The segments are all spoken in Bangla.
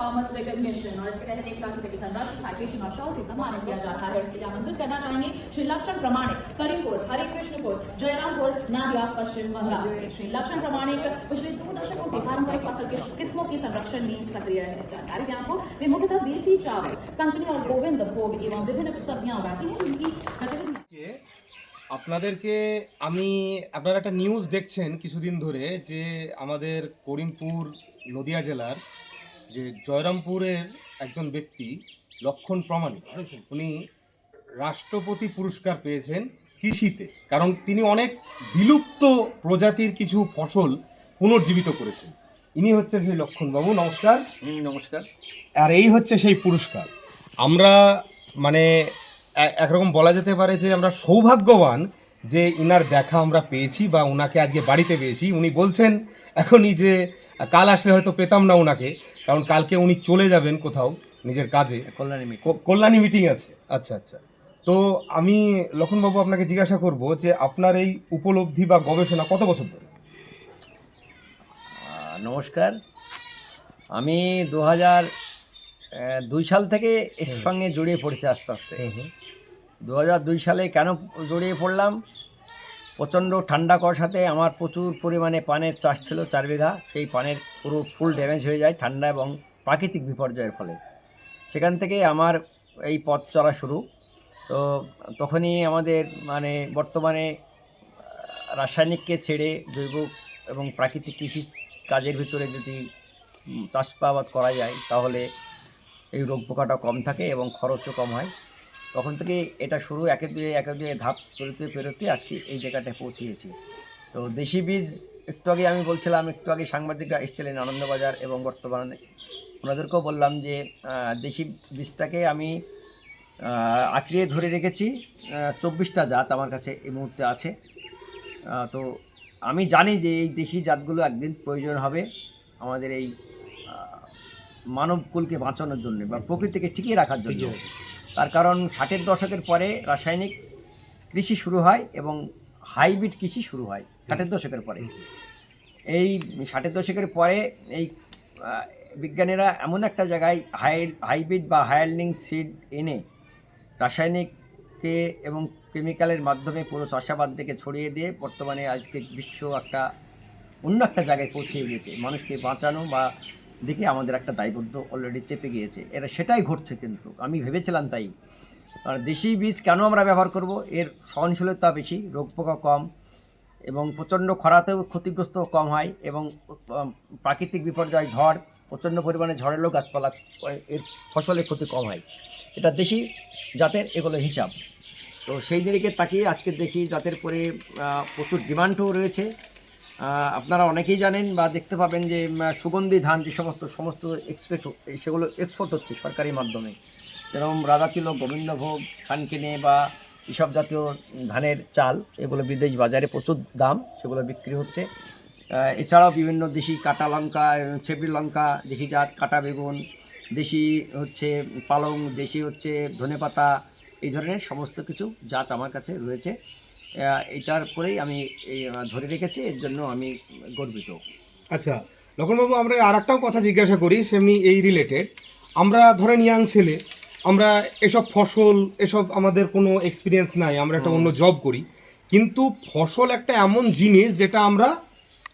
थॉमस रिकग्निशन और इसके तहत एक लाख रुपए की धनराशि साइटेशन और शॉल से सम्मानित किया जाता है इसके लिए आमंत्रित करना चाहेंगे श्री लक्षण प्रमाणिक करीमपुर हरे कृष्णपुर जयरामपुर नादिया पश्चिम बंगाल से श्री लक्षण प्रमाणिक पिछले दो दशकों से पारंपरिक फसल की किस्मों की संरक्षण में सक्रिय है जानकारी दें आपको वे मुख्यतः देसी चावल संकनी और गोविंद भोग एवं विभिन्न सब्जियां उगाती हैं जिनकी गतिविधि কে আপনাদেরকে আমি আপনারা একটা নিউজ দেখছেন কিছুদিন ধরে যে আমাদের করিমপুর নদিয়া জেলার যে জয়রামপুরের একজন ব্যক্তি লক্ষণ প্রমাণিক উনি রাষ্ট্রপতি পুরস্কার পেয়েছেন কৃষিতে। কারণ তিনি অনেক বিলুপ্ত প্রজাতির কিছু ফসল পুনর্জীবিত করেছেন। ইনি হচ্ছেন সেই লক্ষণবাবু নমস্কার। নমস্কার। আর এই হচ্ছে সেই পুরস্কার। আমরা মানে একরকম বলা যেতে পারে যে আমরা সৌভাগ্যবান যে ইনার দেখা আমরা পেয়েছি বা ওনাকে আজকে বাড়িতে পেয়েছি। উনি বলছেন এখনই যে কাল আসলে হয়তো পেতাম না ওনাকে কারণ কালকে উনি চলে যাবেন কোথাও নিজের কাজে। কল্যাণী মিত্র কো- কল্যাণী মিটিং আছে। আচ্ছা আচ্ছা। তো আমি লক্ষণবাবু আপনাকে জিজ্ঞাসা করব যে আপনার এই উপলব্ধি বা গবেষণা কত বছর ধরে? নমস্কার। আমি দু হাজার দুই সাল থেকে এর। সঙ্গে জড়িয়ে পড়েছি আস্তে আস্তে। দু হাজার দুই সালে কেন জড়িয়ে পড়লাম? প্রচণ্ড ঠান্ডা করার সাথে আমার প্রচুর পরিমাণে পানের চাষ ছিল চার বিঘা। সেই পানের পুরো ফুল ড্যামেজ হয়ে যায় ঠান্ডা এবং প্রাকৃতিক বিপর্যয়ের ফলে। সেখান থেকে আমার এই পথ চলা শুরু। তো তখনই আমাদের মানে বর্তমানে রাসায়নিককে ছেড়ে জৈব এবং প্রাকৃতিক কৃষি কাজের ভিতরে যদি চাষাবাদ করা যায় তাহলে এই রোগ পোকাটা কম থাকে এবং খরচও কম হয়। তখন থেকে এটা শুরু, একে দুয়ে একে দুয়ে ধাপ পেরোতে পেরোতে আজকে এই জায়গাটায় পৌঁছিয়েছি তো দেশি বীজ, একটু আগে আমি বলছিলাম, একটু আগে সাংবাদিকরা এসেছিলেন আনন্দবাজার এবং বর্তমানে। ওনাদেরকেও বললাম যে দেশি বীজটাকে আমি আঁকড়িয়ে ধরে রেখেছি চব্বিশটা জাত আমার কাছে এই মুহূর্তে আছে। তো আমি জানি যে এই দেশি জাতগুলো একদিন প্রয়োজন হবে আমাদের এই মানবকুলকে বাঁচানোর জন্য বা প্রকৃতিকে টিকিয়ে রাখার জন্য। তার কারণ ষাটের দশকের পরে রাসায়নিক কৃষি শুরু হয় এবং হাইব্রিড কৃষি শুরু হয় ষাটের দশকের পরে। এই ষাটের দশকের পরে এই বিজ্ঞানীরা এমন একটা জায়গায় হাই হাইব্রিড বা হায়ারলিং সিড এনে রাসায়নিককে এবং কেমিক্যালের মাধ্যমে পুরো চাষাবাদ থেকে ছড়িয়ে দিয়ে বর্তমানে আজকে বিশ্ব একটা অন্য একটা জায়গায় পৌঁছে গিয়েছে। মানুষকে বাঁচানো বা দিকে আমাদের একটা দায়বদ্ধ অলরেডি চেপে গিয়েছে। এরা সেটাই ঘটছে কিন্তু। আমি ভেবেছিলাম তাই। আর দেশি বীজ কেন আমরা ব্যবহার করব? এর সহনশীলতা বেশি, রোগ পোকা কম এবং প্রচণ্ড খরাতেও ক্ষতিগ্রস্ত কম হয় এবং প্রাকৃতিক বিপর্যয়, ঝড়, প্রচণ্ড পরিমাণে ঝড়েরও গাছপালা, এর ফসলের ক্ষতি কম হয়। এটা দেশি জাতের এগুলো হিসাব। তো সেই দিকে তাকিয়ে আজকে দেখি জাতের পরে প্রচুর ডিমান্ডও রয়েছে। আপনারা অনেকেই জানেন বা দেখতে পাবেন যে সুগন্ধি ধান যে সমস্ত সমস্ত এক্সপেক্ট সেগুলো এক্সপোর্ট হচ্ছে সরকারি মাধ্যমে। যেরকম রাধাতিলক গোবিন্দভোগ খানকিনে বা এসব জাতীয় ধানের চাল, এগুলো বিদেশ বাজারে প্রচুর দাম, সেগুলো বিক্রি হচ্ছে। এছাড়াও বিভিন্ন দেশি কাটা লঙ্কা ছেবড়ি লঙ্কা, দেশি জাত কাটা বেগুন, দেশি হচ্ছে পালং, দেশি হচ্ছে ধনেপাতা, এই ধরনের সমস্ত কিছু জাত আমার কাছে রয়েছে। এটার পরেই আমি এই, ধরে রেখেছি এর জন্য আমি গর্বিত। আচ্ছা লক্ষণবাবু আমরা আর একটাও কথা জিজ্ঞাসা করি সেমনি এই রিলেটেড আমরা ধরেন ইয়াং ছেলে আমরা এসব ফসল এসব আমাদের কোনো এক্সপিরিয়েন্স নাই আমরা একটা অন্য জব করি। কিন্তু ফসল একটা এমন জিনিস যেটা আমরা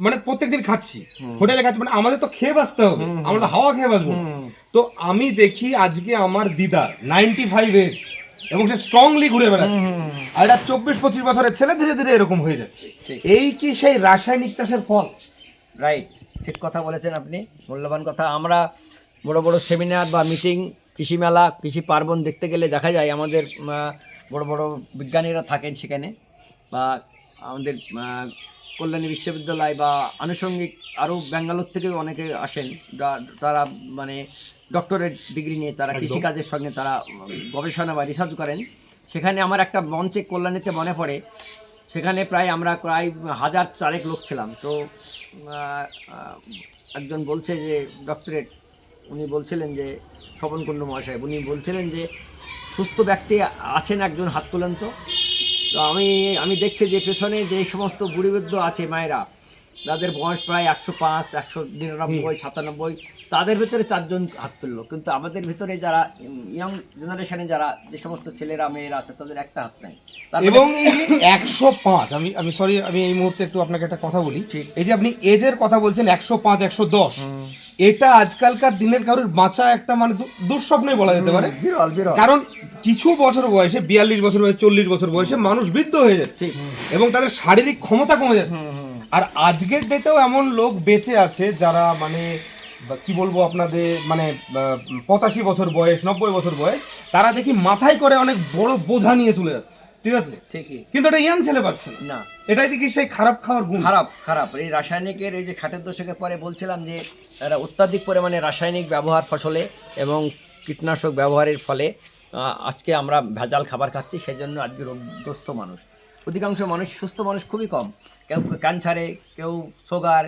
মানে প্রত্যেকদিন খাচ্ছি। হোটেলে খাচ্ছি মানে আমাদের তো খেয়ে বাঁচতে হবে। আমরা তো হাওয়া খেয়ে বাঁচবো। তো আমি দেখি আজকে আমার দিদা নাইনটি ফাইভ এজ এবং সে স্ট্রংলি ঘুরে বেড়াচ্ছে। আর এটা চব্বিশ পঁচিশ বছরের ছেলে ধীরে ধীরে এরকম হয়ে যাচ্ছে। এই কি সেই রাসায়নিক চাষের ফল? রাইট ঠিক কথা বলেছেন আপনি। মূল্যবান কথা। আমরা বড় বড় সেমিনার বা মিটিং কৃষি মেলা কৃষি পার্বণ দেখতে গেলে দেখা যায় আমাদের বড় বড় বিজ্ঞানীরা থাকেন সেখানে। বা আমাদের কল্যাণী বিশ্ববিদ্যালয় বা আনুষঙ্গিক আরও ব্যাঙ্গালোর থেকেও অনেকে আসেন তারা মানে ডক্টরেট ডিগ্রি নিয়ে তারা কৃষিকাজের সঙ্গে তারা গবেষণা বা রিসার্চ করেন। সেখানে আমার একটা মঞ্চে কল্যাণীতে মনে পড়ে সেখানে প্রায় আমরা প্রায় হাজার চারেক লোক ছিলাম। তো একজন বলছে যে ডক্টরেট উনি বলছিলেন যে স্বপন কুণ্ডু মহাশয় উনি বলছিলেন যে সুস্থ ব্যক্তি আছেন একজন হাত তোলেন তো। তো আমি আমি দেখছি যে পেছনে যে সমস্ত বুড়িবৃদ্ধ আছে মায়েরা যাদের বয়স প্রায় একশো পাঁচ একশো নিরানব্বই সাতানব্বই। তাদের ভিতরে চারজন হাত তুললো। কিন্তু আমাদের ভিতরে যারা ইয়াং জেনারেশনে যারা যে সমস্ত ছেলেরা মেয়েরা আছে তাদের একটা হাত নাই। মানে- এবং এই যে একশো পাঁচ আমি আমি সরি আমি এই মুহূর্তে একটু আপনাকে একটা কথা বলি। ঠিক। এই যে আপনি এজের কথা বলছেন একশো পাঁচ একশো দশ। এটা আজকালকার দিনের কারোর বাঁচা একটা মানে দুঃস্বপ্নই বলা যেতে পারে। বিরল বিরল। কারণ কিছু বছর বয়সে বিয়াল্লিশ বছর বয়সে চল্লিশ বছর বয়সে মানুষ বৃদ্ধ হয়ে যাচ্ছে। এবং তাদের শারীরিক ক্ষমতা কমে যাচ্ছে। আর আজকের ডেটেও এমন লোক বেঁচে আছে যারা মানে কি বলব আপনাদের মানে পঁচাশি বছর বয়স নব্বই বছর বয়স তারা দেখি মাথায় করে অনেক বড় বোঝা নিয়ে চলে যাচ্ছে। ঠিক আছে? ঠিকই। কিন্তু এটা ইয়াং ছেলে পাচ্ছে না। এটাই দেখি সেই খারাপ খাওয়ার গুণ। খারাপ খারাপ। এই রাসায়নিকের এই যে খাটের দশকের পরে বলছিলাম যে এরা অত্যাধিক পরিমাণে রাসায়নিক ব্যবহার ফসলে এবং কীটনাশক ব্যবহারের ফলে আজকে আমরা ভেজাল খাবার খাচ্ছি সেই জন্য আজকে রোগগ্রস্ত মানুষ। অধিকাংশ মানুষ সুস্থ মানুষ খুবই কম। কেউ ক্যান্সারে কেউ সুগার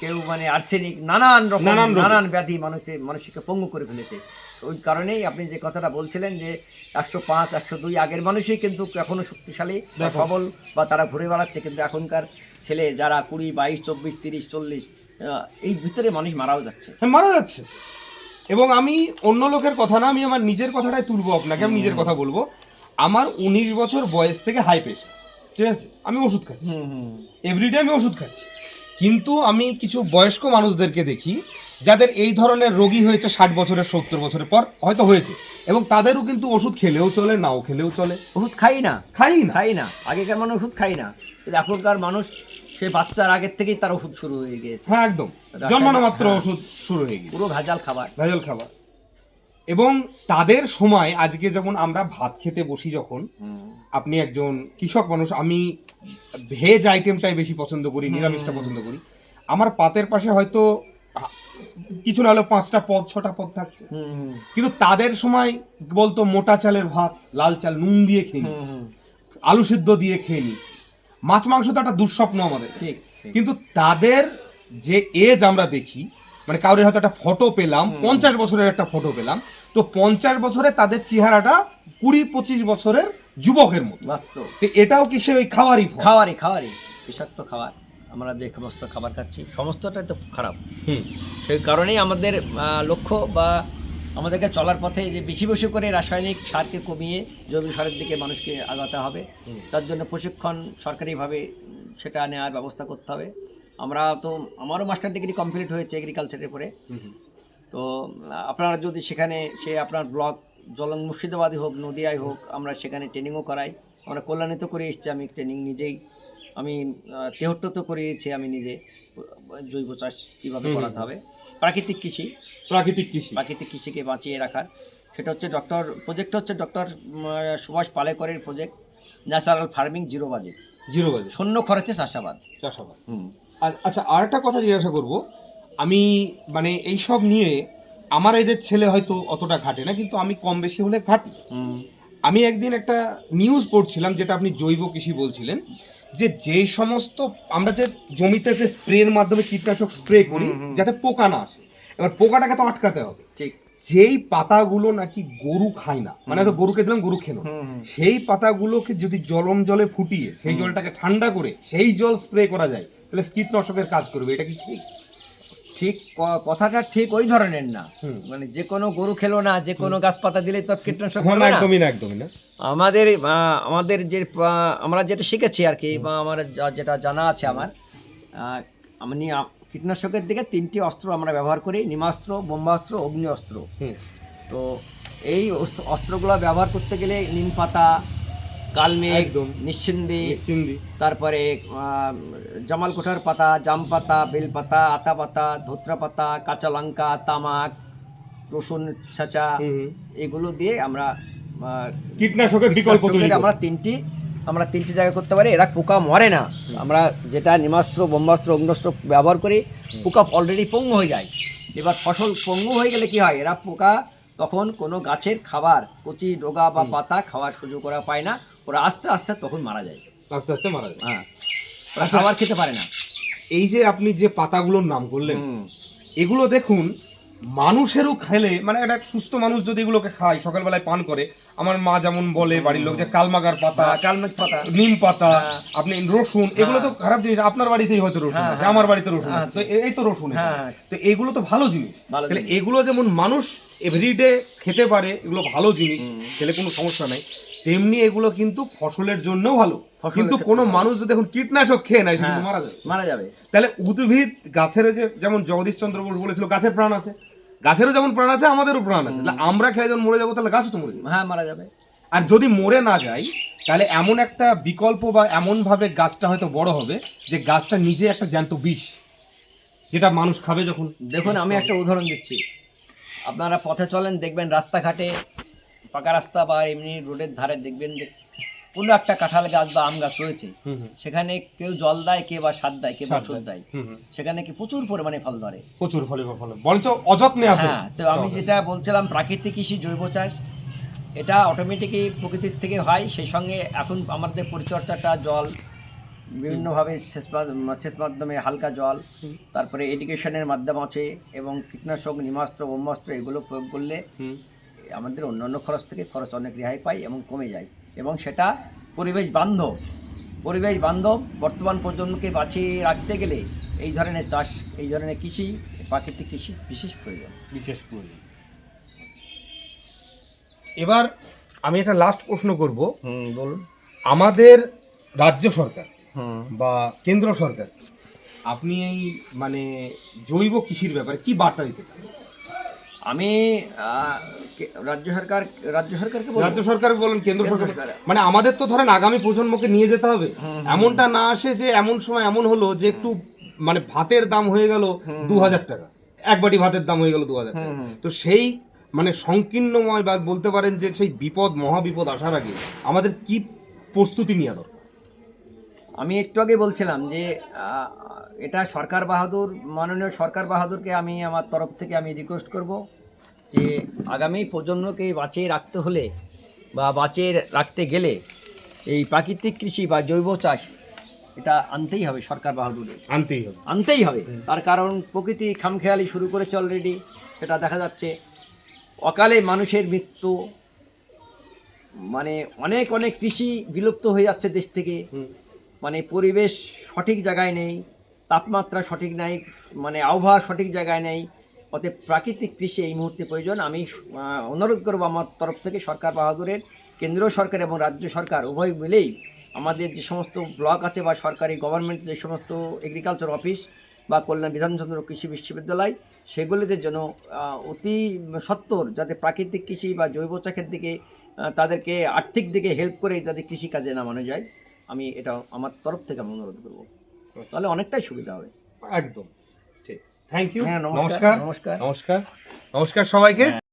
কেউ মানে আর্সেনিক নানান রকম নানান ব্যাধি মানুষের মানুষকে পঙ্গু করে ফেলেছে। ওই কারণেই আপনি যে কথাটা বলছিলেন যে একশো পাঁচ একশো দুই আগের মানুষই কিন্তু এখনও শক্তিশালী বা সবল বা তারা ঘুরে বেড়াচ্ছে। কিন্তু এখনকার ছেলে যারা কুড়ি বাইশ চব্বিশ তিরিশ চল্লিশ এই ভিতরে মানুষ মারাও যাচ্ছে। হ্যাঁ, মারা যাচ্ছে। এবং আমি অন্য লোকের কথা না আমি আমার নিজের কথাটাই তুলবো আপনাকে আমি নিজের কথা বলব। আমার উনিশ বছর বয়স থেকে হাই প্রেশার ঠিক আছে? আমি ওষুধ খাচ্ছি। এভরিডে আমি ওষুধ খাচ্ছি। কিন্তু আমি কিছু বয়স্ক মানুষদেরকে দেখি যাদের এই ধরনের রোগী হয়েছে ষাট বছরের সত্তর বছরের পর হয়তো হয়েছে এবং তাদেরও কিন্তু ওষুধ খেলেও চলে নাও খেলেও চলে। ওষুধ খাই না। খাই না। খাই না। আগেকার মানুষ ওষুধ খাই না। এখনকার মানুষ সে বাচ্চার আগের থেকেই তার ওষুধ শুরু হয়ে গিয়েছে। হ্যাঁ একদম। জন্মানো মাত্র হ্যাঁ। ওষুধ শুরু হয়ে গেছে পুরো ভেজাল খাবার। ভেজাল খাবার। এবং তাদের সময় আজকে যখন আমরা ভাত খেতে বসি যখন আপনি একজন কৃষক মানুষ আমি ভেজ আইটেমটাই বেশি পছন্দ করি নিরামিষটা পছন্দ করি। আমার পাতের পাশে হয়তো কিছু না হলেও পাঁচটা পদ ছটা পদ থাকছে। কিন্তু তাদের সময় বলতো মোটা চালের ভাত লাল চাল নুন দিয়ে খেয়ে নিস আলু সিদ্ধ দিয়ে খেয়ে নিস মাছ মাংস তো একটা দুঃস্বপ্ন আমাদের। ঠিক। কিন্তু তাদের যে এজ আমরা দেখি মানে কারোর হয়তো একটা ফটো পেলাম পঞ্চাশ বছরের একটা ফটো পেলাম। তো পঞ্চাশ বছরে তাদের চেহারাটা কুড়ি পঁচিশ বছরের যুবকের মতো। তো এটাও কি সে ওই খাওয়ারই খাওয়ারই খাওয়ারই। বিষাক্ত খাবার। আমরা যে সমস্ত খাবার খাচ্ছি সমস্তটাই তো খারাপ। হুম। সেই কারণেই আমাদের লক্ষ্য বা আমাদেরকে চলার পথে যে বেশি বেশি করে রাসায়নিক সারকে কমিয়ে জৈব সারের দিকে মানুষকে আগাতে হবে। তার জন্য প্রশিক্ষণ সরকারিভাবে সেটা নেওয়ার ব্যবস্থা করতে হবে। আমরা তো আমারও মাস্টার ডিগ্রি কমপ্লিট হয়েছে এগ্রিকালচারের হুম। তো আপনারা যদি সেখানে সে আপনার ব্লক জলং মুর্শিদাবাদই হোক নদিয়ায় হোক আমরা সেখানে ট্রেনিংও করাই। আমরা কল্যাণিত করে এসেছি আমি ট্রেনিং নিজেই আমি তেহট্ট তো করিয়েছি আমি নিজে জৈব চাষ কীভাবে করাতে হবে। প্রাকৃতিক কৃষি। প্রাকৃতিক কৃষি। প্রাকৃতিক কৃষিকে বাঁচিয়ে রাখার। সেটা হচ্ছে ডক্টর প্রজেক্টটা হচ্ছে doctor Subhash পালেকরের project natural farming zero budget zero বাজে শূন্য খরচে চাষাবাদ। চাষাবাদ। হুম। আচ্ছা আর একটা কথা জিজ্ঞাসা করব। আমি মানে এই সব নিয়ে আমার এই যে ছেলে হয়তো অতটা ঘাটে না কিন্তু আমি কম বেশি হলে ঘাটি। আমি একদিন একটা নিউজ পড়ছিলাম যেটা আপনি জৈব কৃষি বলছিলেন যে যে সমস্ত আমরা যে জমিতে যে স্প্রের মাধ্যমে কীটনাশক স্প্রে করি। যাতে পোকা না আসে। এবার পোকাটাকে তো আটকাতে হবে। ঠিক। যেই পাতাগুলো নাকি গরু খায় না মানে তো গরুকে দিলাম গরু খেলো। সেই পাতাগুলোকে যদি জলম জলে ফুটিয়ে সেই জলটাকে ঠান্ডা করে সেই জল স্প্রে করা যায় তাহলে কীটনাশকের কাজ করবে এটা কি ঠিক? ঠিক কথাটা ঠিক ওই ধরনের না। মানে যে কোনো গরু খেলো না যে কোনো গাছপাতা দিলে তো কীটনাশক হবে না। একদমই না একদমই না। আমাদের আমাদের যে আমরা যেটা শিখেছি আর কি বা আমার যেটা জানা আছে আমার আমি কীটনাশকের দিকে তিনটি অস্ত্র আমরা ব্যবহার করি নিমাস্ত্র বোম্বাস্ত্র অগ্নি অস্ত্র। তো এই অস্ত্রগুলো ব্যবহার করতে গেলে নিম পাতা কালমেঘ নিশ্চিন্দি তারপরে জামাল কোঠার পাতা জাম পাতা বেল পাতা আতা পাতা ধোত্রা পাতা কাঁচা লঙ্কা তামাক রসুন ছাঁচা। এগুলো দিয়ে আমরা কীটনাশকের বিকল্প করি। আমরা তিনটি আমরা তিনটি জায়গায় করতে পারি। এরা পোকা মরে না। আমরা যেটা নিমাস্ত্র বোম্বাস্ত্র অগ্নস্ত্র ব্যবহার করি পোকা অলরেডি পঙ্গু হয়ে যায়। এবার ফসল পঙ্গু হয়ে গেলে কি হয়? এরা পোকা তখন কোনো গাছের খাবার কচি ডোগা বা পাতা খাওয়ার সুযোগ ওরা পায় না। ওরা আস্তে আস্তে তখন মারা যায়। আস্তে আস্তে মারা যায়। হ্যাঁ। ওরা আচ্ছা। খাবার খেতে পারে না। এই যে আপনি যে পাতাগুলোর নাম করলেন এগুলো দেখুন মানুষেরও খেলে মানে একটা সুস্থ মানুষ যদি এগুলোকে খায় সকালবেলায় পান করে আমার মা যেমন বলে বাড়ির লোক যে কালমাগার পাতা কালমেঘ পাতা। নিম পাতা হ্যাঁ। আপনি রসুন এগুলো তো খারাপ জিনিস আপনার বাড়িতেই হয়তো রসুন হ্যাঁ, আছে হ্যাঁ। আমার বাড়িতে রসুন আছে। আচ্ছা। তো এই তো রসুন হ্যাঁ। তো এগুলো তো ভালো জিনিস। তাহলে এগুলো যেমন মানুষ এভরিডে খেতে পারে এগুলো ভালো জিনিস খেলে কোনো সমস্যা নাই। তেমনি এগুলো কিন্তু ফসলের জন্যও ভালো। কিন্তু কোনো মানুষ যদি এখন কীটনাশক খেয়ে নেয় সে হ্যাঁ, মারা যাবে। মারা যাবে। তাহলে উদ্ভিদ গাছের যে যেমন জগদীশ চন্দ্র বোস বলেছিল গাছের প্রাণ আছে। গাছেরও যেমন প্রাণ আছে আমাদেরও প্রাণ আছে। তাহলে আমরা খেয়ে যখন মরে যাব তাহলে গাছও তো মরে যাবে। হ্যাঁ মারা যাবে। আর যদি মরে না যায় তাহলে এমন একটা বিকল্প বা এমন ভাবে গাছটা হয়তো বড় হবে যে গাছটা নিজে একটা জ্যান্ত বিষ যেটা মানুষ খাবে যখন। দেখুন আমি একটা উদাহরণ দিচ্ছি। আপনারা পথে চলেন দেখবেন রাস্তাঘাটে পাকা রাস্তা বা এমনি রোডের ধারে দেখবেন যে কোনো একটা কাঁঠাল গাছ বা আম গাছ রয়েছে সেখানে কেউ জল দেয় কে বা সার দেয় কে বা ওষুধ দেয়। সেখানে কি প্রচুর পরিমাণে ফল ধরে। প্রচুর ফলে ফলে। বরঞ্চ অযত্নে আছে হ্যাঁ তো আমি যেটা বলছিলাম প্রাকৃতিক কৃষি জৈব চাষ এটা অটোমেটিকই প্রকৃতির থেকে হয়। সেই সঙ্গে এখন আমাদের পরিচর্যাটা জল বিভিন্নভাবে শেষ শেষ মাধ্যমে হালকা জল তারপরে এডুকেশনের মাধ্যম আছে এবং কীটনাশক নিমাস্ত্র ব্রহ্মাস্ত্র এগুলো প্রয়োগ করলে আমাদের অন্যান্য খরচ থেকে খরচ অনেক রেহাই পাই এবং কমে যায়। এবং সেটা পরিবেশ বান্ধব পরিবেশ বান্ধব বর্তমান প্রজন্মকে বাঁচিয়ে রাখতে গেলে এই ধরনের চাষ এই ধরনের কৃষি প্রাকৃতিক কৃষি বিশেষ প্রয়োজন। বিশেষ প্রয়োজন। এবার আমি একটা লাস্ট প্রশ্ন করব। হুম বলুন। আমাদের রাজ্য সরকার হুম। বা কেন্দ্র সরকার আপনি এই মানে জৈব কৃষির ব্যাপারে কি বার্তা দিতে চান? আমি রাজ্য সরকার রাজ্য সরকারকে রাজ্য সরকার বলেন কেন্দ্র সরকার। মানে আমাদের তো ধরেন আগামী প্রজন্মকে নিয়ে যেতে হবে। এমনটা না আসে যে এমন সময় এমন হলো যে একটু মানে ভাতের দাম হয়ে গেল দু হাজার টাকা। এক বাটি ভাতের দাম হয়ে গেল দু হাজার টাকা। তো সেই মানে সংকীর্ণময় বা বলতে পারেন যে সেই বিপদ মহাবিপদ আসার আগে আমাদের কি প্রস্তুতি নেওয়া দরকার? আমি একটু আগে বলছিলাম যে এটা সরকার বাহাদুর মাননীয় সরকার বাহাদুরকে আমি আমার তরফ থেকে আমি রিকোয়েস্ট করব যে আগামী প্রজন্মকে বাঁচিয়ে রাখতে হলে বা বাঁচিয়ে রাখতে গেলে এই প্রাকৃতিক কৃষি বা জৈব চাষ এটা আনতেই হবে সরকার বাহাদুরের। আনতেই হবে। আনতেই হবে। তার কারণ প্রকৃতি খামখেয়ালি শুরু করেছে অলরেডি সেটা দেখা যাচ্ছে। অকালে মানুষের মৃত্যু মানে অনেক অনেক কৃষি বিলুপ্ত হয়ে যাচ্ছে দেশ থেকে। মানে পরিবেশ সঠিক জায়গায় নেই। তাপমাত্রা সঠিক নাই মানে আবহাওয়া সঠিক জায়গায় নেই, অতএব প্রাকৃতিক কৃষি এই মুহূর্তে প্রয়োজন। আমি অনুরোধ করব আমার তরফ থেকে সরকার বাহাদুরের কেন্দ্র সরকার এবং রাজ্য সরকার উভয় মিলেই আমাদের যে সমস্ত ব্লক আছে বা সরকারি গভর্নমেন্ট যে সমস্ত এগ্রিকালচার অফিস বা কল্যাণ বিধানচন্দ্র কৃষি বিশ্ববিদ্যালয়, সেগুলিতে যেন অতি সত্বর যাতে প্রাকৃতিক কৃষি বা জৈব চাষের দিকে তাদেরকে আর্থিক দিকে হেল্প করে যাতে কৃষিকাজে নামানো যায়, আমি এটা আমার তরফ থেকে আমি অনুরোধ করব। তাহলে অনেকটাই সুবিধা হবে। একদম। ঠিক। থ্যাংক ইউ হ্যাঁ নমস্কার নমস্কার। নমস্কার। নমস্কার। নমস্কার সবাইকে।